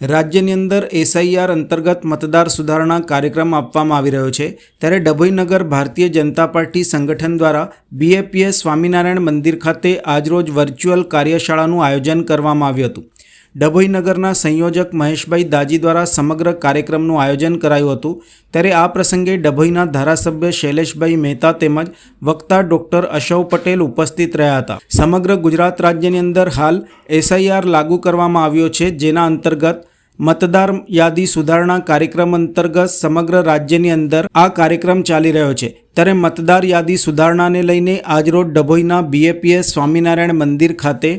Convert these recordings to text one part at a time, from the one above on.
રાજ્યની અંદર એસઆઈઆર અંતર્ગત મતદાર સુધારણા કાર્યક્રમ આપવામાં આવી રહ્યો છે. ત્યારે ડભોઈનગર ભારતીય જનતા પાર્ટી સંગઠન દ્વારા બીએપીએસ સ્વામિનારાયણ મંદિર ખાતે આજરોજ વર્ચ્યુઅલ કાર્યશાળાનું આયોજન કરવામાં આવ્યું હતું. ડભોઈનગરના સંયોજક મહેશભાઈ દાજી દ્વારા સમગ્ર કાર્યક્રમનું આયોજન કરાયું હતું. ત્યારે આ પ્રસંગે ડભોઈના ધારાસભ્ય શૈલેષભાઈ મહેતા તેમજ વક્તા ડૉક્ટર અશવ પટેલ ઉપસ્થિત રહ્યા હતા. સમગ્ર ગુજરાત રાજ્યની અંદર હાલ એસઆઈઆર લાગુ કરવામાં આવ્યો છે, જેના અંતર્ગત મતદાર યાદી સુધારણા કાર્યક્રમ અંતર્ગત સમગ્ર રાજ્યની અંદર આ કાર્યક્રમ ચાલી રહ્યો છે. ત્યારે મતદાર યાદી સુધારણાને લઈને આજરોજ ડભોઈના બીએપીએસ સ્વામિનારાયણ મંદિર ખાતે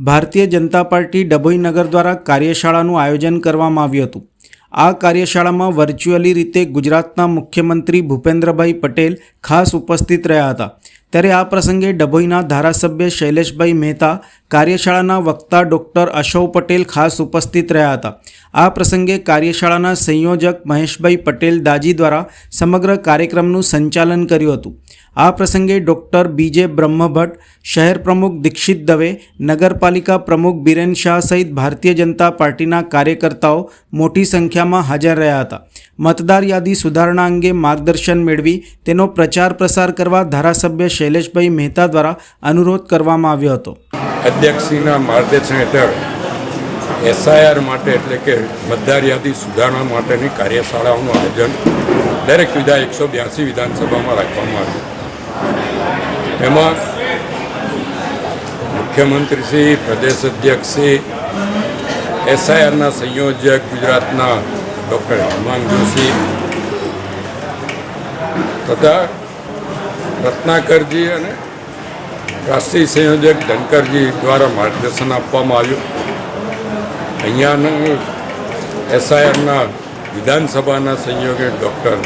ભારતીય જનતા પાર્ટી ડભોઈ નગર દ્વારા કાર્યશાળાનું આયોજન કરવામાં આવ્યું હતું. આ કાર્યશાળામાં વર્ચ્યુઅલી રીતે ગુજરાતના મુખ્યમંત્રી ભૂપેન્દ્રભાઈ પટેલ ખાસ ઉપસ્થિત રહ્યા હતા. ત્યારે આ પ્રસંગે ડભોઈના ધારાસભ્ય શૈલેષભાઈ મહેતા કાર્યશાળાના વક્તા ડૉક્ટર અશોક પટેલ ખાસ ઉપસ્થિત રહ્યા હતા. આ પ્રસંગે કાર્યશાળાના સંયોજક મહેશભાઈ પટેલ દાજી દ્વારા સમગ્ર કાર્યક્રમનું સંચાલન કર્યું હતું. આ પ્રસંગે ડૉક્ટર બીજે બ્રહ્મભટ્ટ, શહેર પ્રમુખ દીક્ષિત દવે, નગરપાલિકા પ્રમુખ બિરેન શાહ સહિત ભારતીય જનતા પાર્ટીના કાર્યકર્તાઓ મોટી સંખ્યામાં હાજર રહ્યા હતા. મતદાર યાદી સુધારણા અંગે માર્ગદર્શન મેળવી તેનો પ્રચાર પ્રસાર કરવા ધારાસભ્ય શૈલેષભાઈ મહેતા દ્વારા અનુરોધ કરવામાં આવ્યો હતો. અધ્યક્ષશ્રીના માર્ગદર્શન એસઆઈઆર માટે એટલે કે મતદાર યાદી સુધારણા માટેની કાર્યશાળાઓનું આયોજન દરેક વિધા એકસો બ્યાસી વિધાનસભામાં રાખવામાં આવ્યું. એમાં મુખ્યમંત્રીશ્રી પ્રદેશ અધ્યક્ષશ્રી એસઆઈઆરના સંયોજક ગુજરાતના ડૉક્ટર હેમાંગ જોશી તથા રત્નાકરજી અને રાષ્ટ્રીય સંયોજક ધનકરજી દ્વારા માર્ગદર્શન આપવામાં આવ્યું. અહીંયાનું એસઆઈઆરના વિધાનસભાના સંયોગે ડૉક્ટર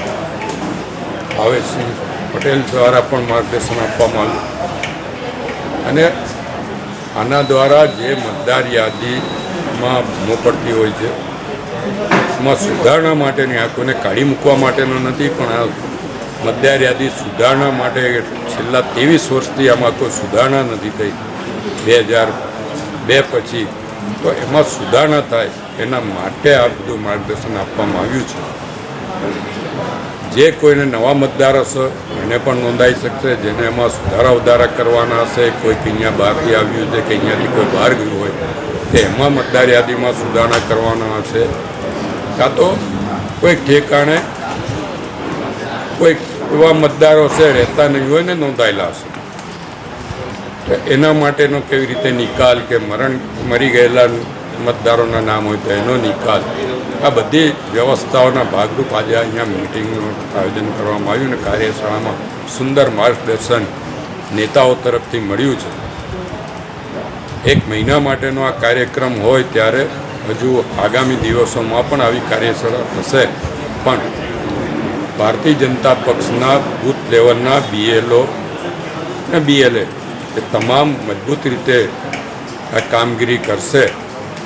ભાવેશસિંહ પટેલ દ્વારા પણ માર્ગદર્શન આપવામાં આવ્યું. અને આના દ્વારા જે મતદાર યાદીમાં મોકલતી હોય છે, એમાં સુધારણા માટેની આ કોઈને કાઢી મૂકવા માટેનો નથી, પણ આ મતદાર યાદી સુધારણા માટે છેલ્લા ત્રેવીસ વર્ષથી આમાં કોઈ સુધારણા નથી થઈ. બે હજાર બે પછી તો એમાં સુધારણા થાય એના માટે આ બધું માર્ગદર્શન આપવામાં આવ્યું છે. જે કોઈને નવા મતદાર હશે, એને પણ નોંધાઈ શકશે. જેને એમાં સુધારા ઉધારા કરવાના હશે કોઈક અહીંયા બહારથી આવ્યું છે, કે અહીંયાથી કોઈ બહાર ગયું હોય, તે એમાં મતદાર યાદીમાં સુધારણા કરવાના હશે. કાં તો કોઈક ઠેકાણે કોઈક એવા મતદારો છે રહેતા નહીં હોય ને નોંધાયેલા હશે. તો એના માટેનો કેવી રીતે નિકાલ કે મરણ મરી ગયેલા મતદારોના નામ હોય તો એનો નિકાલ. આ બધી વ્યવસ્થાઓના ભાગરૂપ આજે અહીંયા મિટિંગનું આયોજન કરવામાં આવ્યું અને કાર્યશાળામાં સુંદર માર્ગદર્શન નેતાઓ તરફથી મળ્યું છે. એક મહિના માટેનો આ કાર્યક્રમ હોય ત્યારે હજુ આગામી દિવસોમાં પણ આવી કાર્યશાળા થશે પણ ભારતીય જનતા પક્ષના બૂથ લેવલના બીએલઓ અને બીએલએ એ તમામ મજબૂત રીતે આ કામગીરી કરશે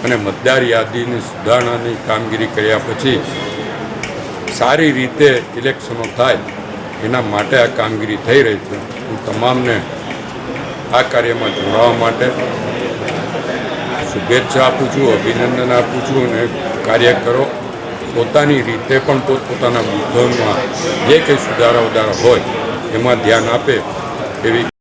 અને મતદાર યાદીની સુધારણાની કામગીરી કર્યા પછી સારી રીતે ઇલેક્શનો થાય એના માટે આ કામગીરી થઈ રહી છે. હું તમામને આ કાર્યમાં જોડાવા માટે શુભેચ્છા આપું છું, અભિનંદન આપું છું અને કાર્ય કરો. પોતાની રીતે પણ પોતપોતાના મુદ્દોમાં જે કંઈ સુધારા ઉધારા હોય એમાં ધ્યાન આપે એવી